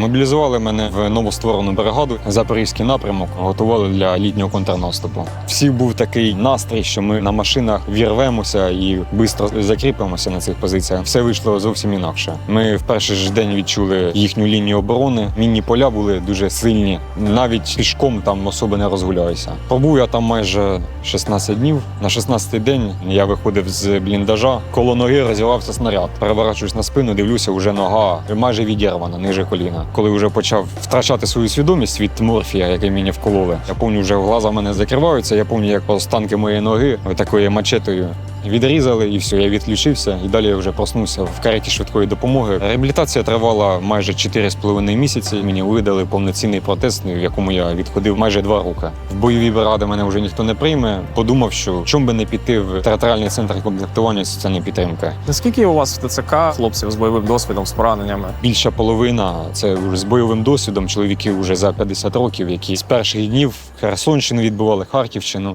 Мобілізували мене в новостворену бригаду Запорізький напрямок, готували для літнього контрнаступу. Всіх був такий настрій, що ми на машинах вірвемося і швидко закріпимося на цих позиціях. Все вийшло зовсім інакше. Ми в перший ж день відчули їхню лінію оборони. Мінні поля були дуже сильні. Навіть пішком там особи не розгуляюся. Пробув я там майже 16 днів. На 16-й день я виходив з бліндажа. Коло ноги розірвався снаряд. Переворачуюсь на спину, дивлюся, вже нога майже відірвана ниже коліна. Коли вже почав втрачати свою свідомість від морфія, який мені вкололи, я пам'ятаю, вже глаза в мене закриваються. Я пам'ятаю, як останки моєї ноги такою мачетою Відрізали і все, я відключився, і далі я вже проснувся в кареті швидкої допомоги. Реабілітація тривала майже 4,5 місяці. Мені видали повноцінний протез, в якому я відходив майже два роки. В бойові бригади мене вже ніхто не прийме. Подумав, що чому би не піти в територіальний центр комплектування соціальної підтримки. Наскільки у вас в ТЦК хлопців з бойовим досвідом, з пораненнями? Більша половина це вже з бойовим досвідом чоловіків вже за 50 років, які з перших днів Херсонщину відбували, Харківщину.